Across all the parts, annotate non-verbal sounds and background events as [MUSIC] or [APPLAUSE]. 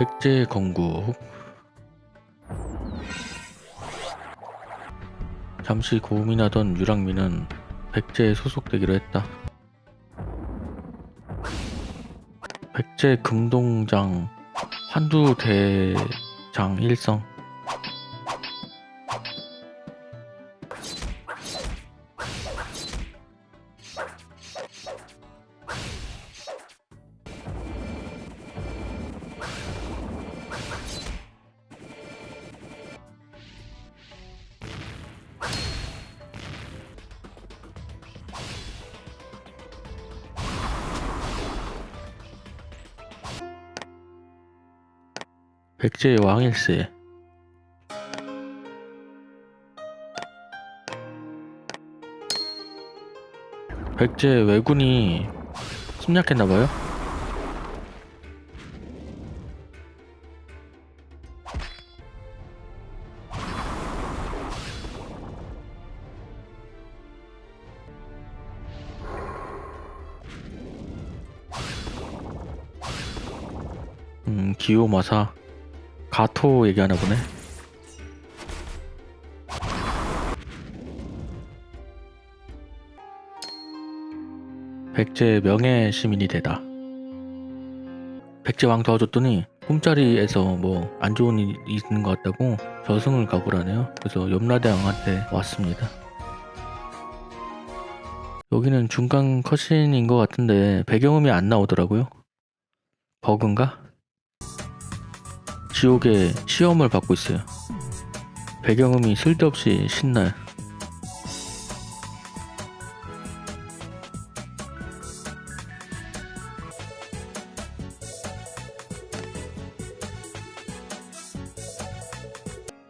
백제 건국 잠시 고민하던 유랑민은 백제에 소속되기로 했다. 백제 금동장 환두 대장 일성 백제의 왕일세. 백제 왜군이 침략했나봐요? 음 기요마사 가토 얘기하나 보네. 백제 명예 시민이 되다. 백제 왕 도와줬더니 꿈자리에서 뭐 안 좋은 일이 있는 것 같다고 저승을 가보라네요. 그래서 염라대 왕한테 왔습니다. 여기는 중간 컷신인 것 같은데 배경음이 안 나오더라고요. 버그인가? 지옥에 시험을 받고 있어요. 배경음이 쓸데없이 신나요.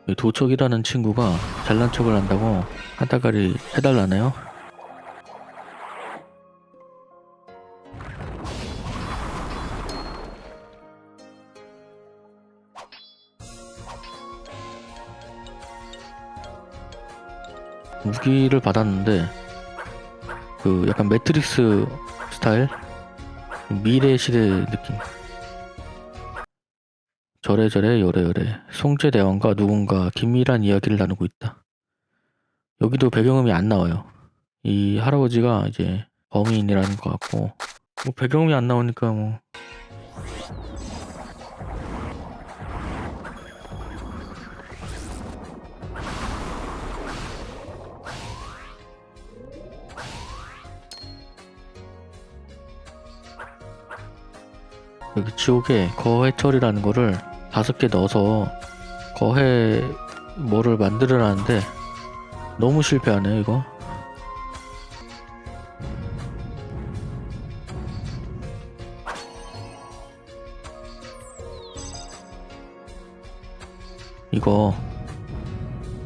이 도척이라는 친구가 잘난 척을 한다고 한 따가리 해달라네요. 무기를 받았는데 그 약간 매트릭스 스타일? 미래 시대 느낌. 저래저래 요래요래. 송제 대왕과 누군가 긴밀한 이야기를 나누고 있다. 여기도 배경음이 안 나와요. 이 할아버지가 이제 범인이라는 것 같고. 뭐 배경음이 안 나오니까 뭐 여기 지옥에 거해철이라는 거를 다섯 개 넣어서 거해 뭐를 만들어라는데 너무 실패하네 이거. 이거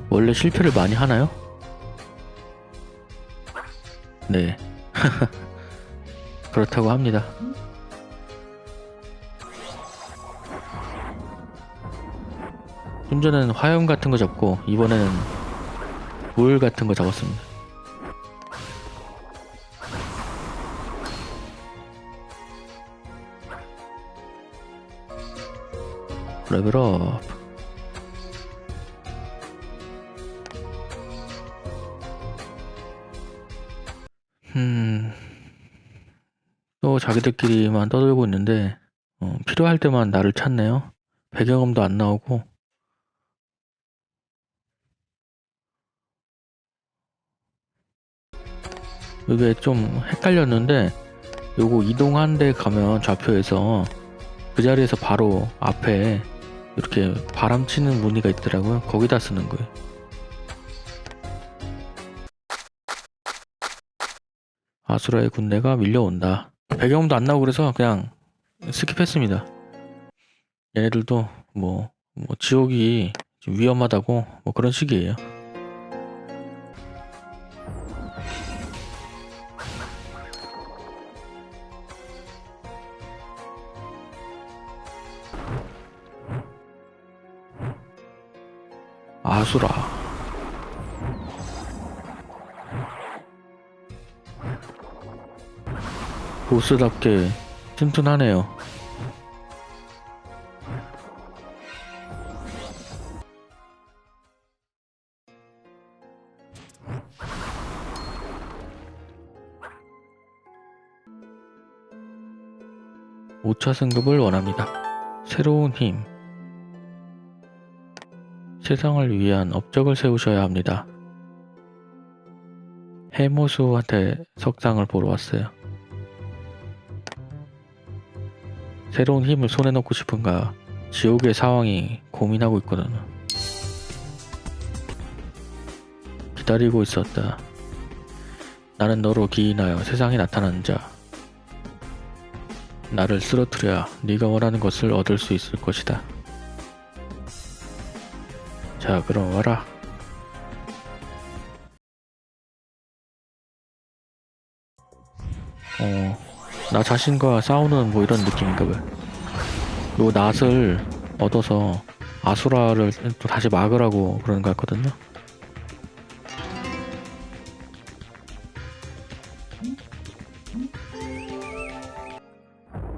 원래 실패를 많이 하나요? 네. [LAUGHS] 그렇다고 합니다 좀 전에는 화염 같은 거 잡고 이번에는 물 같은 거 잡았습니다. 레벨업. 음. 또 자기들끼리만 떠들고 있는데 어, 필요할 때만 나를 찾네요. 배경음도 안 나오고 이게 좀 헷갈렸는데 요거 이동한 데 가면 좌표에서 그 자리에서 바로 앞에 이렇게 바람 치는 무늬가 있더라고요. 거기다 쓰는 거예요. 아수라의 군대가 밀려온다. 배경음도 안 나오고 그래서 그냥 스킵했습니다. 얘네들도 뭐, 뭐 지옥이 좀 위험하다고 뭐 그런 식이에요. 아수라. 보스답게 튼튼하네요. 5차 승급을 원합니다. 새로운 힘. 세상을 위한 업적을 세우셔야 합니다. 해모수한테 석상을 보러 왔어요. 새로운 힘을 손에 넣고 싶은가 지옥의 상황이 고민하고 있거든. 기다리고 있었다. 나는 너로 기인하여 세상에 나타나는 자. 나를 쓰러뜨려야 네가 원하는 것을 얻을 수 있을 것이다. 자, 그럼 와라. 어, 나 자신과 싸우는 뭐 이런 느낌인가 봐요. 요 낫을 얻어서 아수라를 또 다시 막으라고 그러는 것 같거든요.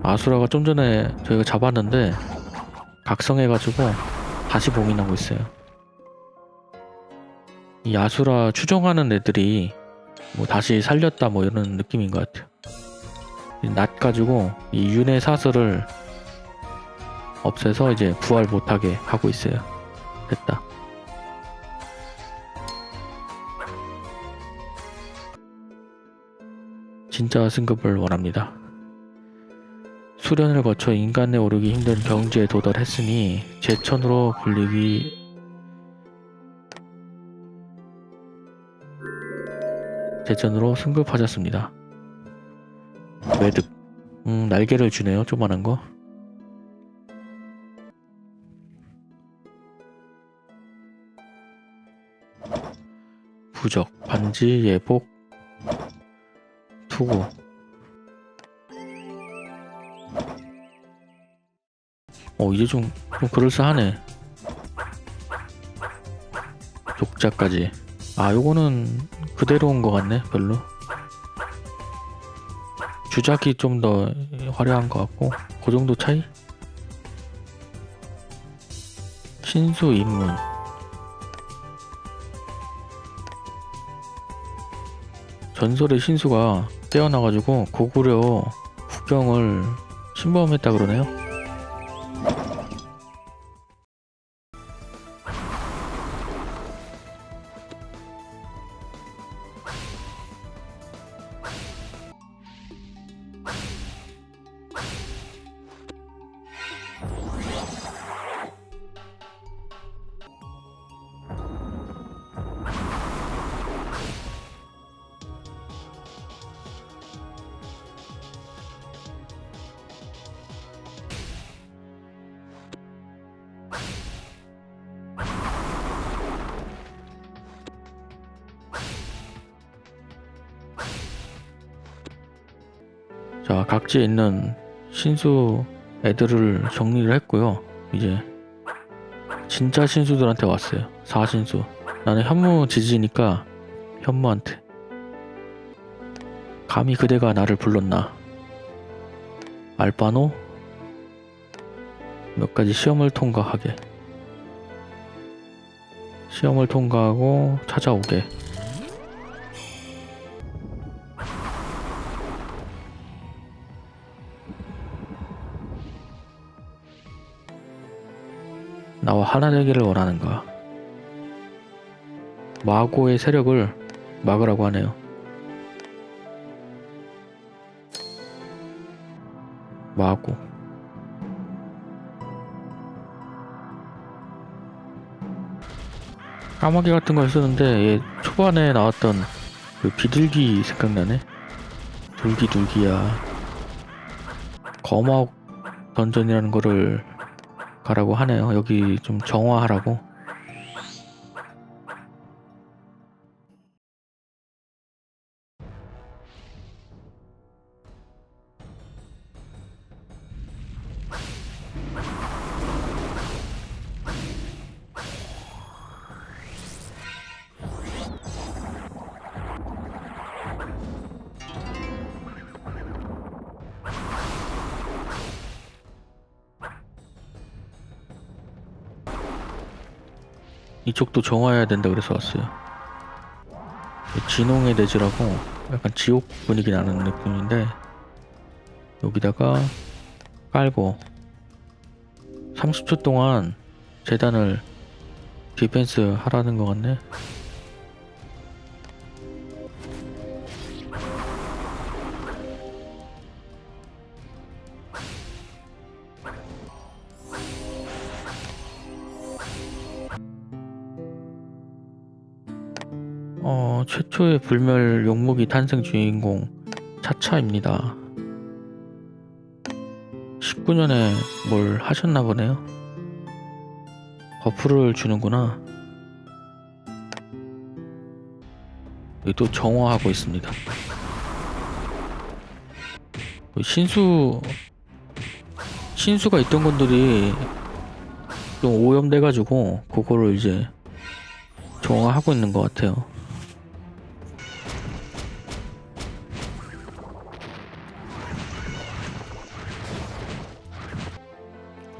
아수라가 좀 전에 저희가 잡았는데 각성해가지고 다시 봉인하고 있어요. 이 아수라 추종하는 애들이 뭐 다시 살렸다 뭐 이런 느낌인 것 같아요. 이낫 가지고 이 윤의 사슬을 없애서 이제 부활 못하게 하고 있어요. 됐다. 진짜 승급을 원합니다. 수련을 거쳐 인간에 오르기 힘든 경지에 도달했으니 제천으로 불리기 제천으로 승급하셨습니다. 매듭 음 날개를 주네요 조만한 거. 부적 반지 예복 투구. 어 이제 좀, 좀 그럴싸하네. 족자까지 아 요거는 그대로 온것 같네 별로 주작이 좀 더 화려한 것 같고 그 정도 차이? 신수 입문 전설의 신수가 깨어나가지고 고구려 국경을 침범했다 그러네요. 자, 각지에 있는 신수 애들을 정리를 했고요. 이제 진짜 신수들한테 왔어요. 사신수. 나는 현무 지지니까 현무한테. 감히 그대가 나를 불렀나? 알바노? 몇 가지 시험을 통과하게. 시험을 통과하고 찾아오게. 나와 하나 되기를 원하는가? 마고의 세력을 막으라고 하네요. 마고. 까마귀 같은 걸 쓰는데 얘 초반에 나왔던 그 비둘기 생각나네. 둘기 둘기야. 거마옥 던전이라는 거를 가라고 하네요. 여기 좀 정화하라고. 이쪽도 정화해야 된다 그래서 왔어요. 진홍의 대지라고 약간 지옥 분위기 나는 느낌인데 여기다가 깔고 30초 동안 재단을 디펜스 하라는 것 같네. 어, 최초의 불멸 용무기 탄생 주인공 차차입니다. 19년에 뭘 하셨나 보네요. 버프를 주는구나. 또 정화하고 있습니다. 그 신수 신수가 있던 건들이 좀 오염돼가지고 그거를 이제 정화하고 있는 것 같아요.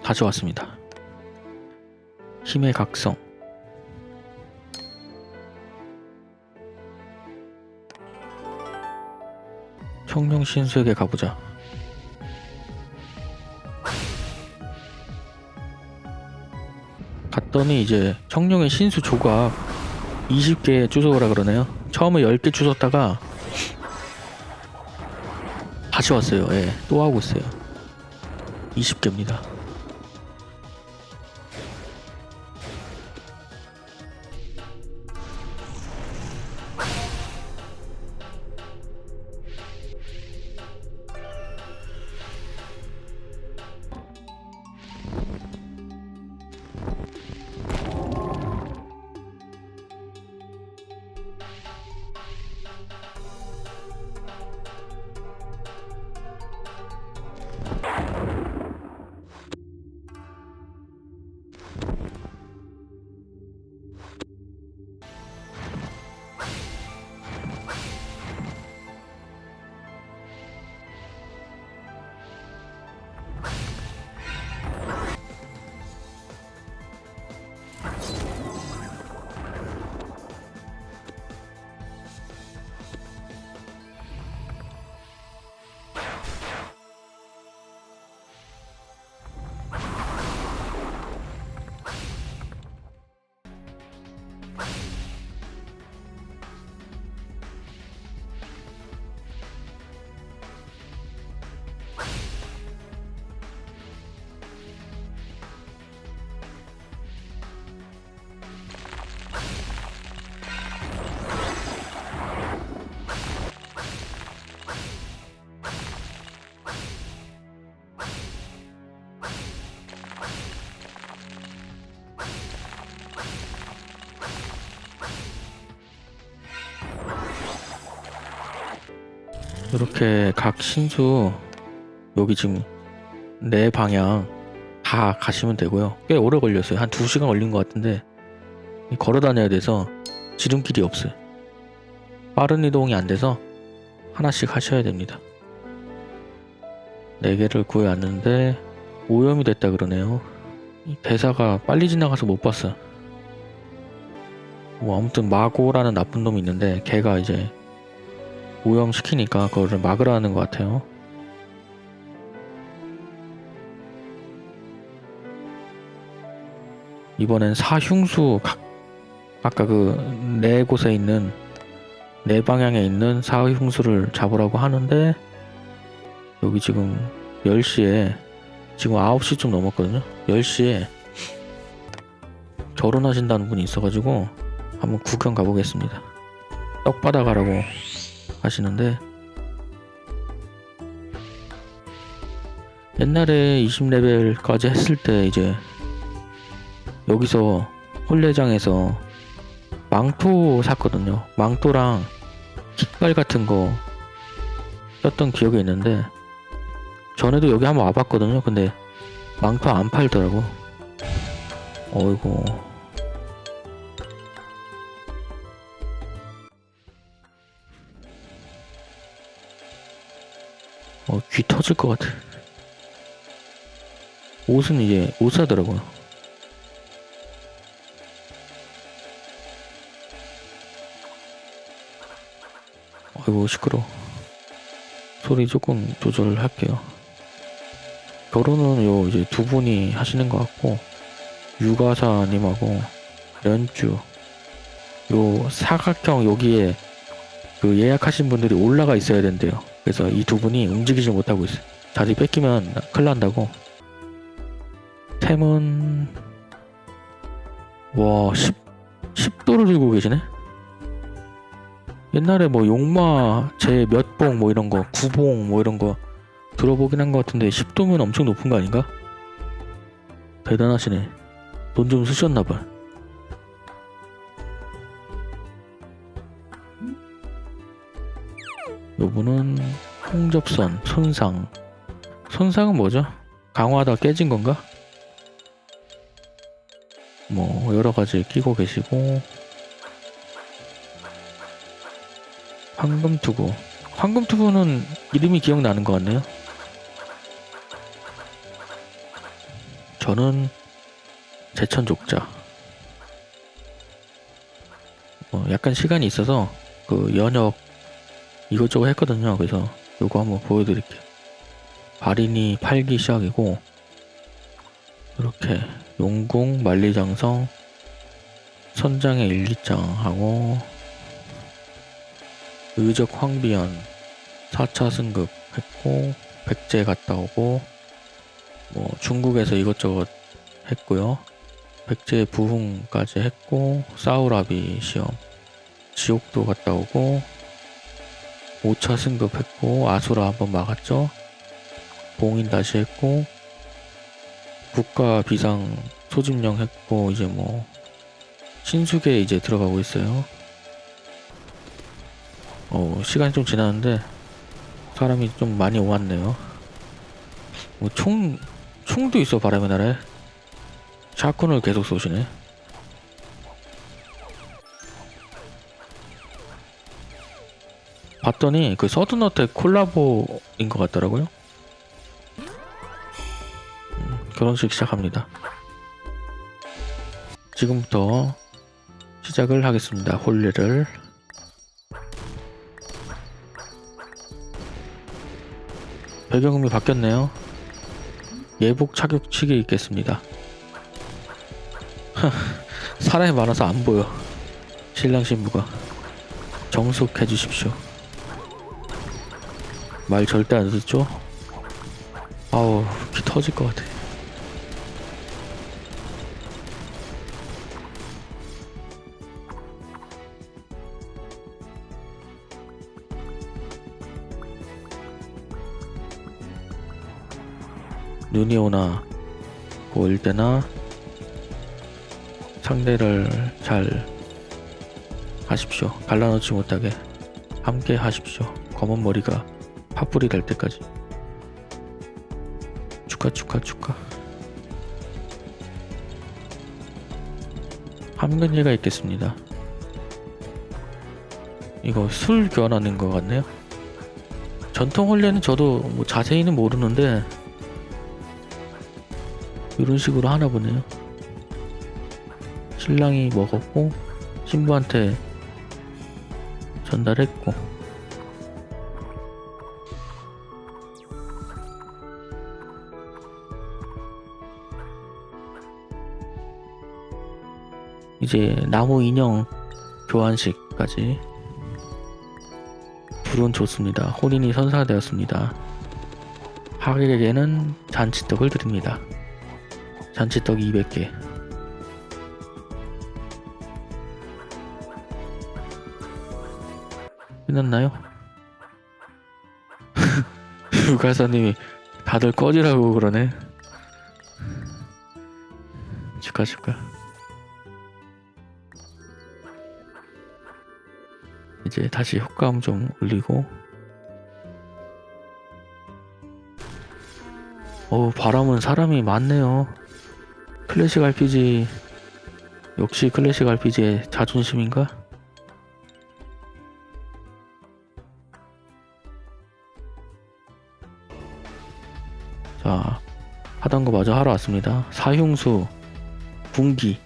가져왔습니다. 힘의 각성. 청룡 신수에게 가보자. 갔더니 이제 청룡의 신수 조각 20개 주워오라 그러네요. 처음에 10개 주웠다가 다시 왔어요. 예, 또 하고 있어요. 20개입니다. 이렇게 각 신수 여기 지금 네 방향 다 가시면 되고요. 꽤 오래 걸렸어요. 한 2시간 걸린 것 같은데 걸어 다녀야 돼서 지름길이 없어요. 빠른 이동이 안 돼서 하나씩 하셔야 됩니다. 네 개를 구해왔는데 오염이 됐다 그러네요. 이 대사가 빨리 지나가서 못 봤어. 뭐 아무튼 마고라는 나쁜 놈이 있는데 걔가 이제 오염시키니까 그거를 막으라는 것 같아요. 이번엔 사흉수 각 아까 그 네 곳에 있는 네 방향에 있는 사흉수를 잡으라고 하는데 여기 지금 10시에 지금 9시쯤 넘었거든요. 10시에 결혼하신다는 분이 있어가지고 한번 구경 가보겠습니다. 떡 받아가라고 하시는데 옛날에 20레벨까지 했을 때 이제 여기서 홀례장에서 망토 샀거든요. 망토랑 깃발 같은 거 썼던 기억이 있는데 전에도 여기 한번 와봤거든요. 근데 망토 안 팔더라고. 어이구. 어, 귀 터질 것 같아. 옷은 이제 옷 사더라고요. 아이고 시끄러. 소리 조금 조절할게요. 결혼은 요 이제 두 분이 하시는 것 같고 유가사님하고 연주 요 사각형 여기에 그 예약하신 분들이 올라가 있어야 된대요. 그래서 이 두 분이 움직이지 못하고 있어요. 자리 뺏기면 큰일 난다고. 템은 와 10, 10도를 들고 계시네? 옛날에 뭐 용마 제 몇 봉 뭐 이런 거 구봉 뭐 이런 거 들어보긴 한 것 같은데 10도면 엄청 높은 거 아닌가? 대단하시네. 돈 좀 쓰셨나봐. 요분은 홍접선, 손상. 손상은 뭐죠? 강화하다 깨진 건가? 뭐 여러 가지 끼고 계시고 황금투구 황금투구는 이름이 기억나는 것 같네요 저는 제천족자 뭐 약간 시간이 있어서 그 연역 이것저것 했거든요. 그래서 요거 한번 보여드릴게요. 발인이 8기 시작이고 이렇게 용궁 만리장성 선장의 일기장하고 의적 황비연 4차 승급 했고 백제 갔다 오고 뭐 중국에서 이것저것 했고요. 백제 부흥까지 했고 사우라비 시험 지옥도 갔다 오고 5차 승급했고 아수라 한번 막았죠 봉인 다시 했고 국가 비상 소집령 했고 이제 뭐 신숙에 이제 들어가고 있어요. 어 시간이 좀 지났는데 사람이 좀 많이 왔네요. 뭐 총 총도 있어 바람의 나라에 샷건을 계속 쏘시네. 봤더니 그 서든어택 콜라보인 것 같더라고요. 결혼식 시작합니다. 지금부터 시작을 하겠습니다. 홀례를 배경음이 바뀌었네요. 예복 착용치기 있겠습니다. [LAUGHS] 사람이 많아서 안 보여. 신랑 신부가 정숙해 주십시오. 말 절대 안 듣죠? 아우 귀 터질 것 같아. 눈이 오나 보일 때나 상대를 잘 하십시오. 갈라놓지 못하게 함께 하십시오. 검은 머리가 파뿌리 될 때까지. 축하 축하 축하. 함근예가 있겠습니다. 이거 술 교환하는 것 같네요. 전통 혼례는 저도 뭐 자세히는 모르는데 이런 식으로 하나 보네요. 신랑이 먹었고 신부한테 전달했고 이제 나무 인형 교환식까지 불은 좋습니다. 혼인이 선사되었습니다. 하객에게는 잔치떡을 드립니다. 잔치떡 200개 끝났나요? [LAUGHS] 유가사님이 다들 꺼지라고 그러네 축하 축하 이제 다시 효과음 좀 올리고. 어 바람은 사람이 많네요. 클래식 RPG 역시 클래식 RPG의 자존심인가? 자 하던 거 마저 하러 왔습니다. 사흉수 군기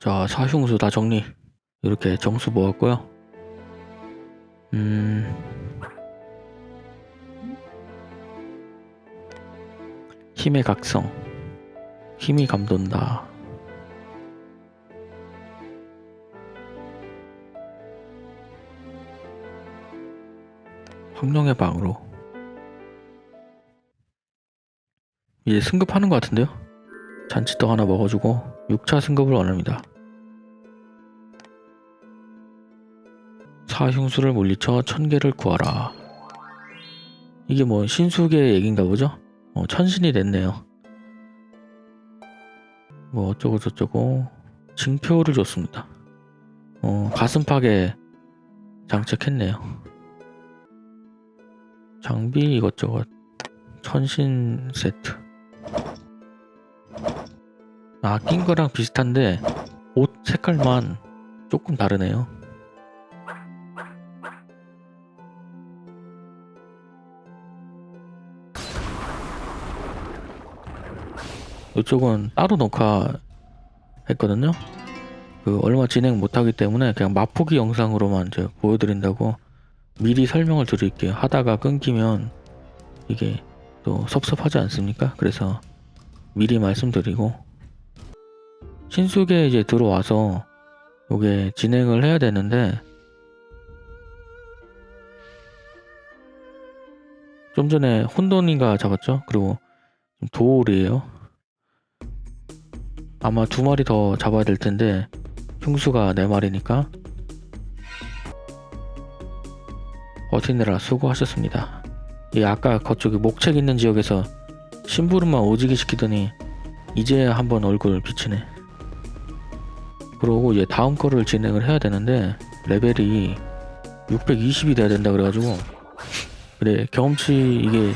자, 사흉수 다 정리. 이렇게 점수 모았고요. 음. 힘의 각성. 힘이 감돈다. 황룡의 방으로. 이제 승급하는 것 같은데요? 잔치떡 하나 먹어주고 6차 승급을 원합니다. 사흉수를 물리쳐 천개를 구하라. 이게 뭐 신수의 얘긴가 보죠? 어, 천신이 됐네요. 뭐 어쩌고 저쩌고 징표를 줬습니다. 어, 가슴팍에 장착했네요. 장비 이것저것 천신 세트. 아, 낀 거랑 비슷한데 옷 색깔만 조금 다르네요. 이쪽은 따로 녹화 했거든요. 그 얼마 진행 못하기 때문에 그냥 맛보기 영상으로만 이제 보여드린다고 미리 설명을 드릴게요. 하다가 끊기면 이게 또 섭섭하지 않습니까? 그래서 미리 말씀드리고 신숙에 이제 들어와서 요게 진행을 해야 되는데 좀 전에 혼돈인가 잡았죠? 그리고 도올이에요. 아마 두 마리 더 잡아야 될 텐데 흉수가 네 마리니까 버티느라 수고하셨습니다. 이 아까 그쪽에 목책 있는 지역에서 심부름만 오지게 시키더니 이제 한번 얼굴 비치네. 그러고 이제 다음 거를 진행을 해야 되는데 레벨이 620이 돼야 된다 그래가지고 그래 경험치 이게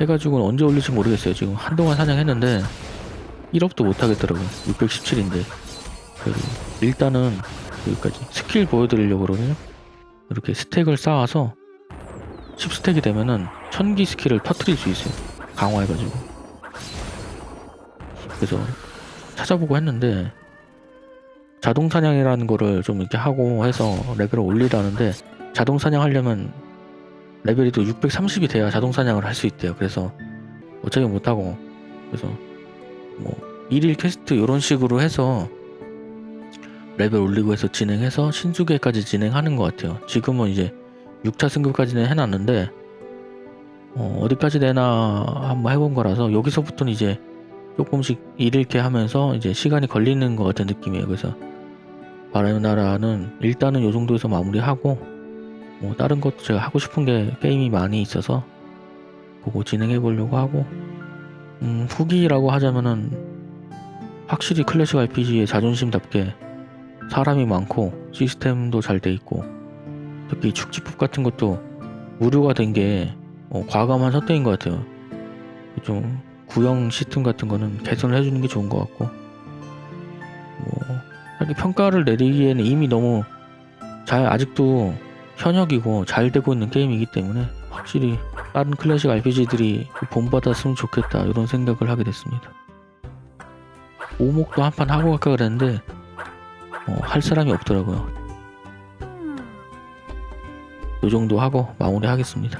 해가지고 언제 올릴지 모르겠어요. 지금 한동안 사냥했는데 1업도 못 하겠더라고요. 617인데. 그리고 일단은 여기까지 스킬 보여드리려고 그러거든요. 이렇게 스택을 쌓아서 10스택이 되면은 천기 스킬을 터트릴 수 있어요. 강화해가지고. 그래서 찾아보고 했는데 자동 사냥이라는 거를 좀 이렇게 하고 해서 레벨을 올리라는데 자동 사냥 하려면 레벨이 또 630이 돼야 자동 사냥을 할 수 있대요. 그래서 어차피 못하고 그래서 뭐 일일 퀘스트 이런 식으로 해서 레벨 올리고 해서 진행해서 신수계까지 진행하는 것 같아요. 지금은 이제 6차 승급까지는 해놨는데 어, 어디까지 되나 한번 해본 거라서 여기서부터는 이제 조금씩 일일게 하면서 이제 시간이 걸리는 것 같은 느낌이에요. 그래서 바람의 나라는 일단은 요 정도에서 마무리하고 뭐 다른 것도 제가 하고 싶은 게 게임이 많이 있어서 그거 진행해 보려고 하고 음, 후기라고 하자면은 확실히 클래식 RPG의 자존심답게 사람이 많고 시스템도 잘 돼 있고 특히 축지법 같은 것도 무료가 된게 어, 과감한 선택인 것 같아요. 좀 구형 시스템 같은 거는 개선을 해주는 게 좋은 것 같고 뭐 이렇게 평가를 내리기에는 이미 너무 잘 아직도 현역이고 잘 되고 있는 게임이기 때문에 확실히 다른 클래식 RPG들이 본받았으면 좋겠다 이런 생각을 하게 됐습니다. 오목도 한 판 하고 갈까 그랬는데 어, 할 사람이 없더라고요. 요 정도 하고 마무리 하겠습니다.